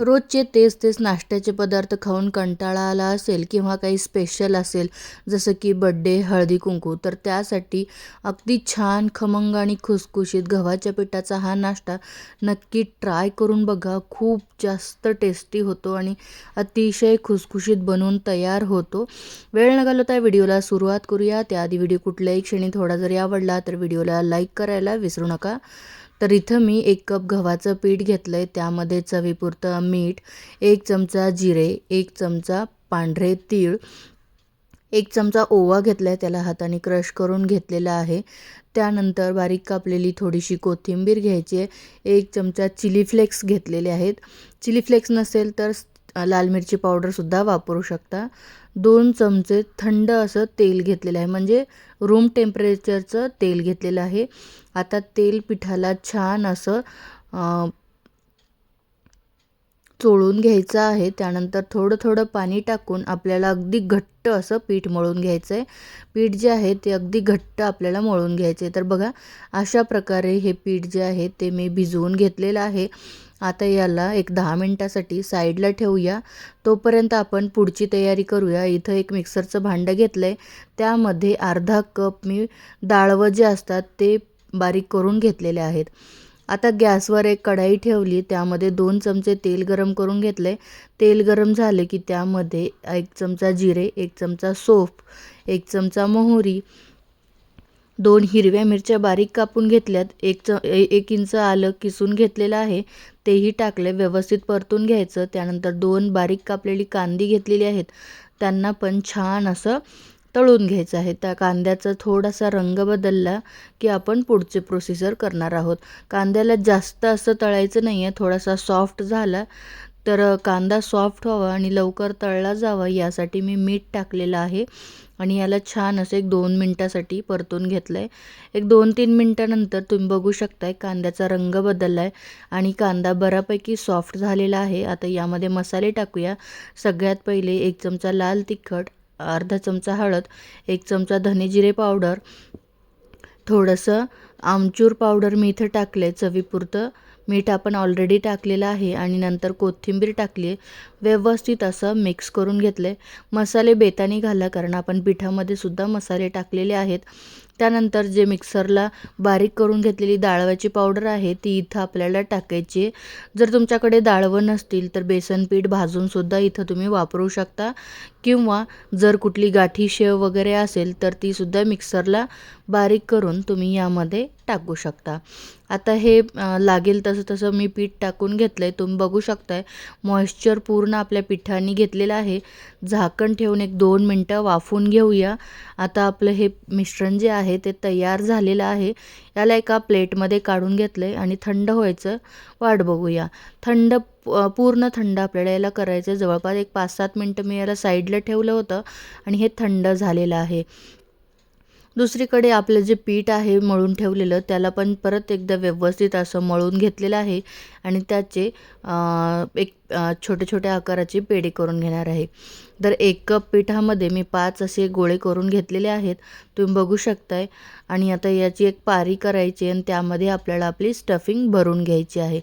रोजचे तेच तेच नाश्त्याचे पदार्थ खाऊन कंटाळा आला असेल किंवा काही स्पेशल असेल जसं की बड्डे हळदी कुंकू तर त्यासाठी अगदी छान खमंग आणि खुसखुशीत गव्हाच्या पिठाचा हा नाश्ता नक्की ट्राय करून बघा. खूप जास्त टेस्टी होतो आणि अतिशय खुसखुशीत बनवून तयार होतो. वेळ न घालवता व्हिडिओला सुरुवात करूया. त्याआधी व्हिडिओ कुठल्याही क्षणी थोडा जरी आवडला तर व्हिडिओला लाईक करायला विसरू नका. तर इथं मी एक कप गव्हाचं पीठ घेतलं आहे त्यामध्ये चवीपुरतं मीठ एक चमचा जिरे एक चमचा पांढरे तीळ एक चमचा ओवा घेतला आहे त्याला हाताने क्रश करून घेतलेला आहे. त्यानंतर बारीक कापलेली थोडीशी कोथिंबीर घ्यायची आहे. एक चमचा चिली फ्लेक्स घेतलेले आहेत. चिली फ्लेक्स नसेल तर लाल मिरची पावडरसुद्धा वापरू शकता. दोन चमचे थंड असं तेल घेतलेलं आहे. म्हणजे रूम टेम्परेचरचं तेल घेतलेलं आहे. आता तेल पिठाला छान असं चोळून घ्यायचं आहे. त्यानंतर थोडं थोडं पाणी टाकून आपल्याला अगदी घट्ट असं पीठ मळून घ्यायचं आहे. पीठ जे आहे ते अगदी घट्ट आपल्याला मळून घ्यायचे तर बघा अशा प्रकारे हे पीठ जे आहे ते मी भिजवून घेतलेलं आहे. आता याला एक दहा मिनटासाठी साईडला ठेवूया. तोपर्यंत आपण पुढची तयारी करूया. इथं एक मिक्सरचं भांडं घेतलं आहे त्यामध्ये अर्धा कप मी डाळवं जे असतात ते बारीक करून घेतलेले आहेत. आता गॅसवर एक कढाई ठेवली. त्यामध्ये दोन चमचे तेल गरम करून घेतले तेल गरम झाले की त्यामध्ये एक चमचा जिरे एक चमचा सोफ एक चमचा मोहरी दोन हिरव्या मिरच्या बारीक कापून घेतल्यात. एक च एक इंच आलं किसून घेतलेलं आहे. तेही टाकले व्यवस्थित परतून घ्यायचं. त्यानंतर दोन बारीक कापलेली कांदी घेतलेली आहेत. त्यांना पण छान असं तळून घ्यायचं आहे. त्या कांद्याचा थोडासा रंग बदलला की आपण पुढचे प्रोसिजर करणार आहोत. कांद्याला जास्त असं तळायचं नाही आहे थोडासा सॉफ्ट झाला तर कांदा सॉफ्ट व्हावा आणि लवकर तळला जावा यासाठी मी मीठ टाकलेलं आहे आणि याला छान असं एक दोन मिनटासाठी परतून घेतलं आहे एक दोन तीन मिनटानंतर तुम्ही बघू शकताय कांद्याचा रंग बदलला आहे आणि कांदा बऱ्यापैकी सॉफ्ट झालेला आहे. आता यामध्ये मसाले टाकूया. सगळ्यात पहिले एक चमचा लाल तिखट अर्धा चमचा हळद एक चमचा धने जिरे पावडर थोडंसं आमचूर पावडर मी इथं टाकलं आहे चवीपुरतं. मीठ आपण ऑलरेडी टाकलेलं आहे आणि नंतर कोथिंबीर टाकली आहे. व्यवस्थित असं मिक्स करून घेतलं आहे मसाले बेताने घाला कारण आपण पिठामध्ये सुद्धा मसाले टाकलेले आहेत. त्यानंतर जे मिक्सरला बारीक करून घेतलेली दाळवाची पावडर आहे ती इथं आपल्याला टाकायची जर तुमच्याकडे दाळवं नसतील तर बेसन पीठ भाजूनसुद्धा इथं तुम्ही वापरू शकता. किंवा जर कुठली गाठी शेव वगैरे असेल तर तीसुद्धा मिक्सरला बारीक करून तुम्ही यामध्ये टाकू शकता. आता हे लागेल तसं तसं मी पीठ टाकून घेतलं आहे तुम्ही बघू शकताय मॉइश्चर पूर्ण आपल्या पिठाने घेतलेलं आहे. झाकण ठेवून एक दोन मिनटं वाफून घेऊया. आता आपलं हे मिश्रण जे आहे ते तयार झालेलं आहे. याला एका प्लेटमध्ये काढून घेतलं आहे आणि थंड व्हायचं वाट बघूया. थंड पूर्ण थंड आपल्याला याला करायचं आहे जवळपास एक पाच सात मिनटं मी याला साईडला ठेवलं होतं आणि हे थंड झालेलं आहे. दुसरीकडे आपलं जे पीठ आहे मळून ठेवलेलं त्याला पण परत एकदा व्यवस्थित असं मळून घेतलेलं आहे आणि त्याचे एक छोटे छोट्या आकाराचे पेढे करून घेणार आहे. तर एक कप पिठामध्ये मी पाच असे गोळे करून घेतलेले आहेत. तुम्ही बघू शकताय. आणि आता याची एक पारी करायची आणि त्यामध्ये आपल्याला आपली स्टफिंग भरून घ्यायची आहे.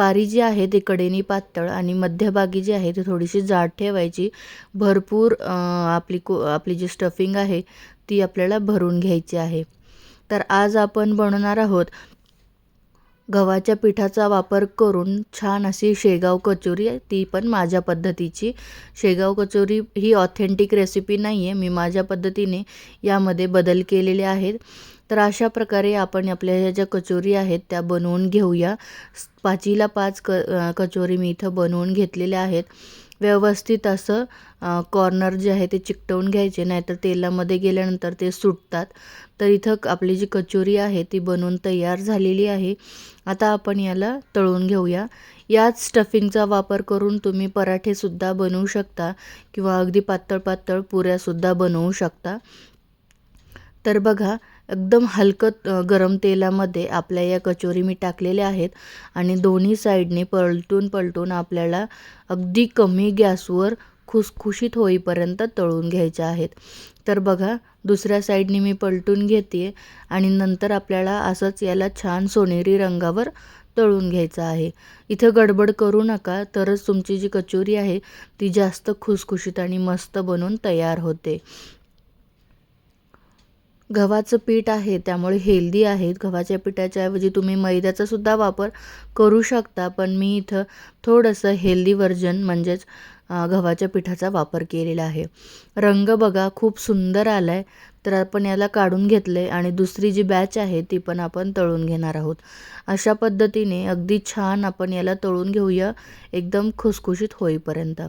पारी जी आहे ती कडेनी पातळ आणि मध्यभागी जी आहे ती थोडीशी जाड ठेवायची. भरपूर आपली को आपली जी स्टफिंग आहे ती आपल्याला भरून घ्यायची आहे. तर आज आपण बनवणार आहोत गव्हाच्या पिठाचा वापर करून छान अशी शेगाव कचोरी ती पण माझ्या पद्धतीची. शेगाव कचोरी ही ऑथेंटिक रेसिपी नाही आहे मी माझ्या पद्धतीने यामध्ये बदल केलेले आहेत. तर अशा प्रकारे आपण आपल्या ह्या ज्या कचोरी आहेत त्या बनवून घेऊया. पाचीला पाच क कचोरी मी इथं बनवून घेतलेल्या आहेत. व्यवस्थित असं कॉर्नर जे आहे ते चिकटवून घ्यायचे नाहीतर तेलामध्ये गेल्यानंतर ते सुटतात. तर इथं आपली जी कचोरी आहे ती बनवून तयार झालेली आहे. आता आपण याला तळून घेऊया. याच स्टफिंगचा वापर करून तुम्ही पराठेसुद्धा बनवू शकता किंवा अगदी पातळ पातळ पुऱ्यासुद्धा बनवू शकता. तर बघा एकदम हलकं गरम तेलामध्ये आपल्या या कचोरी मी टाकलेल्या आहेत आणि दोन्ही साईडने पलटून पलटून आपल्याला अगदी कमी गॅसवर खुसखुशीत होईपर्यंत तळून घ्यायच्या आहेत. तर बघा दुसऱ्या साईडने मी पलटून घेते आणि नंतर आपल्याला असंच याला छान सोनेरी रंगावर तळून घ्यायचं आहे. इथं गडबड करू नका तरच तुमची जी कचोरी आहे ती जास्त खुसखुशीत आणि मस्त बनून तयार होते. गव्हाचं पीठ आहे त्यामुळे हेल्दी आहेत गव्हाच्या पिठाच्या ऐवजी तुम्ही मैद्याचा सुद्धा वापर करू शकता पण मी इथं थोडंसं हेल्दी व्हर्जन म्हणजेच गव्हाच्या पिठाचा वापर केलेला आहे. रंग बघा खूप सुंदर आला आहे तर आपण याला काढून घेतलं आहे आणि दुसरी जी बॅच आहे ती पण आपण तळून घेणार आहोत. अशा पद्धतीने अगदी छान आपण याला तळून घेऊया एकदम खुसखुशीत होईपर्यंत.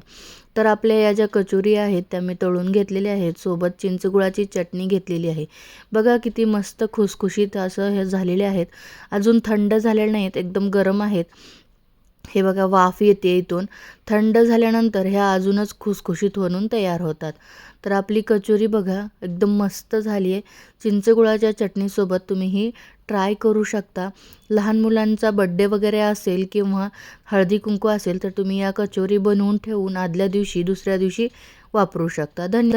तर आपल्या या ज्या कचोरी आहेत त्या मी तळून घेतलेल्या आहेत. सोबत चिंचगुळाची चटणी घेतलेली आहे. बघा किती मस्त खुसखुशीत असं हे झालेले आहेत. अजून थंड झालेले नाहीत एकदम गरम आहेत. हे बघा वाफ येते इथून. थंड झाल्यानंतर ह्या अजूनच खुसखुशीत बनून तयार होतात. तर आपली कचोरी बघा एकदम मस्त झाली आहे चिंचगुळाच्या चटणीसोबत तुम्ही ही ट्राय करू शकता. लहान मुलांचा बड्डे वगैरे असेल किंवा हळदी कुंकू असेल तर तुम्ही या कचोरी बनवून ठेवून आदल्या दिवशी दुसऱ्या दिवशी वापरू शकता. धन्यवाद.